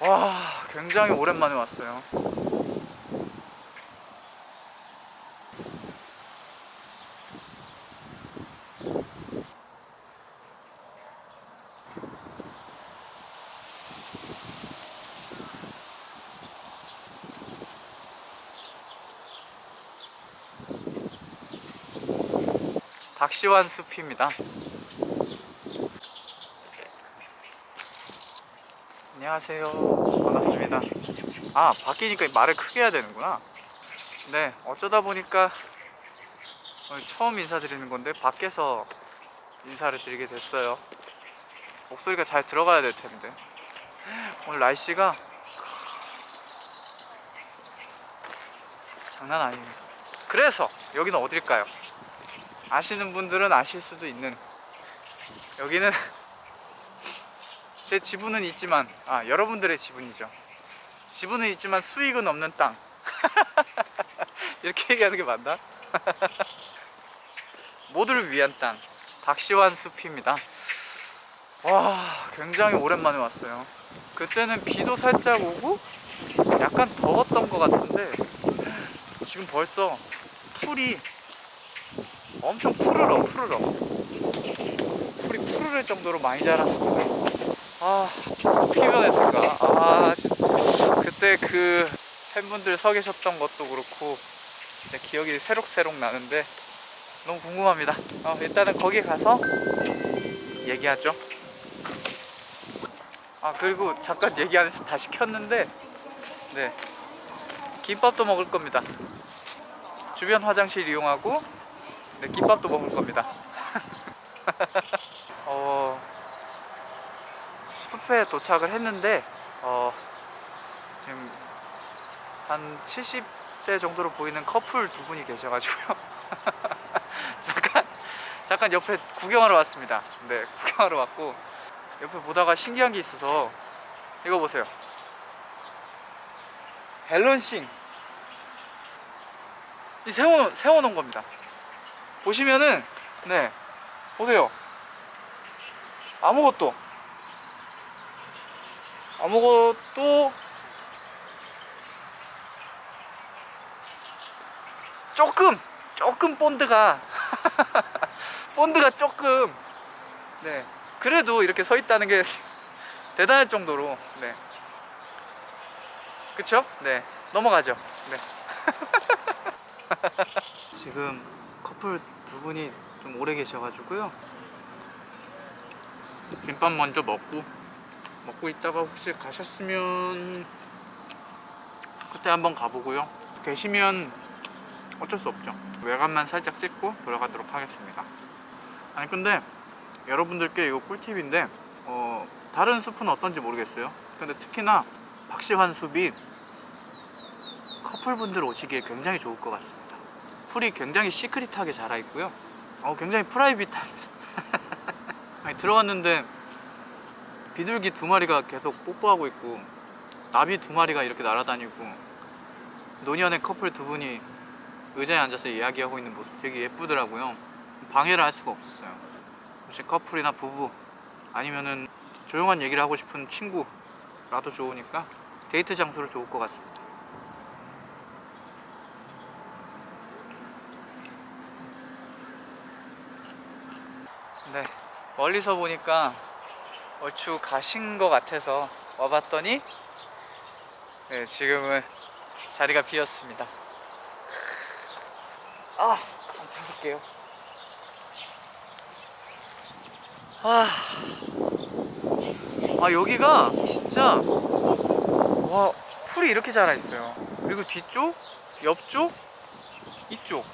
와, 굉장히 오랜만에 왔어요. 박시환 숲입니다. 안녕하세요. 반갑습니다. 아, 바뀌니까 말을 크게 해야 되는구나. 네, 어쩌다 보니까 오늘 처음 인사드리는 건데 밖에서 인사를 드리게 됐어요. 목소리가 잘 들어가야 될 텐데. 오늘 날씨가 장난 아닙니다. 그래서 여기는 어딜까요? 아시는 분들은 아실 수도 있는 여기는 제 지분은 있지만 아 여러분들의 지분이죠. 지분은 있지만 수익은 없는 땅. 이렇게 얘기하는 게 맞나? 모두를 위한 땅. 박시환 숲입니다. 와, 굉장히 오랜만에 왔어요. 그때는 비도 살짝 오고 약간 더웠던 것 같은데 지금 벌써 풀이 엄청 푸르러 푸르러 풀이 푸르를 정도로 많이 자랐습니다. 아, 변했을까? 아, 진짜. 그때 그 팬분들 서 계셨던 것도 그렇고, 이제 기억이 새록새록 나는데, 너무 궁금합니다. 어, 일단은 거기 가서 얘기하죠. 아, 그리고 잠깐 얘기 안 해서 다 시 켰는데, 네. 김밥도 먹을 겁니다. 주변 화장실 이용하고, 네, 김밥도 먹을 겁니다. 어, 숲에 도착을 했는데 어, 지금 한 70대 정도로 보이는 커플 두 분이 계셔가지고요. 잠깐 잠깐 옆에 구경하러 왔습니다. 네, 구경하러 왔고 옆에 보다가 신기한 게 있어서 이거 보세요. 밸런싱 이 세워 세워놓은 겁니다. 보시면은 네 보세요. 아무것도 아무것도 조금 조금 본드가 본드가 조금 네. 그래도 이렇게 서 있다는 게 대단할 정도로 네. 그쵸? 네. 넘어가죠. 네. 지금 커플 두 분이 좀 오래 계셔가지고요. 김밥 먼저 먹고 먹고 있다가 혹시 가셨으면 그때 한번 가보고요. 계시면 어쩔 수 없죠. 외관만 살짝 찍고 돌아가도록 하겠습니다. 아니 근데 여러분들께 이거 꿀팁인데 어, 다른 숲은 어떤지 모르겠어요. 근데 특히나 박시환 숲이 커플분들 오시기에 굉장히 좋을 것 같습니다. 풀이 굉장히 시크릿하게 자라 있고요. 어, 굉장히 프라이빗합니다. 아니, 들어갔는데 비둘기 두 마리가 계속 뽀뽀하고 있고 나비 두 마리가 이렇게 날아다니고 노년의 커플 두 분이 의자에 앉아서 이야기하고 있는 모습 되게 예쁘더라고요. 방해를 할 수가 없었어요. 혹시 커플이나 부부 아니면은 조용한 얘기를 하고 싶은 친구라도 좋으니까 데이트 장소로 좋을 것 같습니다. 네, 멀리서 보니까 얼추 가신 것 같아서 와봤더니 네, 지금은 자리가 비었습니다. 아, 한번 잡을게요. 아, 아 여기가 진짜 와 풀이 이렇게 자라 있어요. 그리고 뒤쪽, 옆쪽, 이쪽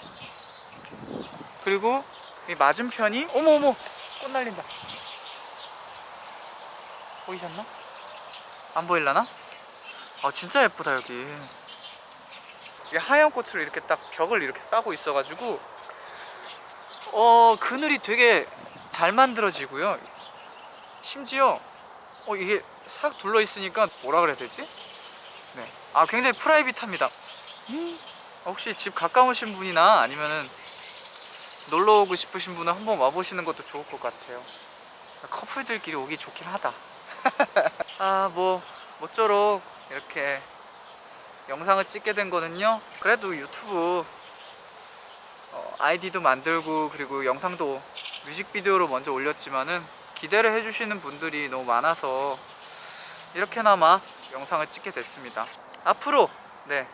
그리고 이 맞은편이 어머 어머 꽃 날린다. 보이셨나? 안 보일라나? 아 진짜 예쁘다 여기 이게 하얀 꽃으로 이렇게 딱 벽을 이렇게 싸고 있어가지고 어 그늘이 되게 잘 만들어지고요 심지어 어 이게 싹 둘러 있으니까 뭐라 그래야 되지? 네. 아 굉장히 프라이빗합니다 음, 혹시 집 가까우신 분이나 아니면은 놀러 오고 싶으신 분은 한번 와보시는 것도 좋을 것 같아요 커플들끼리 오기 좋긴 하다 아, 뭐, 뭐 모쪼록 이렇게 영상을 찍게 된 거는요. 그래도 유튜브 어, 아이디도 만들고 그리고 영상도 뮤직비디오로 먼저 올렸지만은 기대를 해주시는 분들이 너무 많아서 이렇게나마 영상을 찍게 됐습니다. 앞으로 네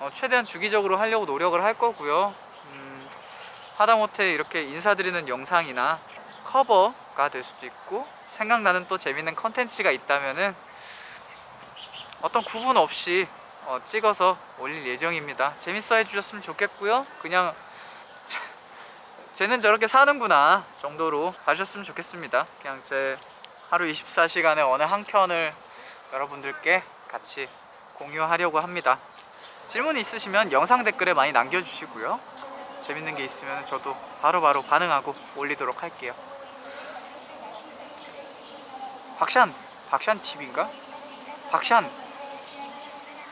어, 최대한 주기적으로 하려고 노력을 할 거고요. 음, 하다못해 이렇게 인사드리는 영상이나 커버가 될 수도 있고 생각나는 또 재밌는 컨텐츠가 있다면은 어떤 구분 없이 어, 찍어서 올릴 예정입니다. 재밌어 해주셨으면 좋겠고요. 그냥 쟤- 쟤는 저렇게 사는구나 정도로 봐주셨으면 좋겠습니다. 그냥 제 하루 24시간의 어느 한 켠을 여러분들께 같이 공유하려고 합니다. 질문 있으시면 영상 댓글에 많이 남겨주시고요. 재밌는 게 있으면 저도 바로바로 반응하고 올리도록 할게요. 박샨 박샨 TV인가? 박샨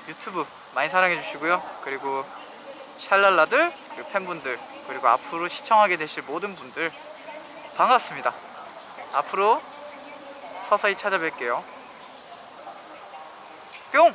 유튜브 많이 사랑해 주시고요. 그리고 샬랄라들 그리고 팬분들 그리고 앞으로 시청하게 되실 모든 분들 반갑습니다. 앞으로 서서히 찾아뵐게요. 뿅!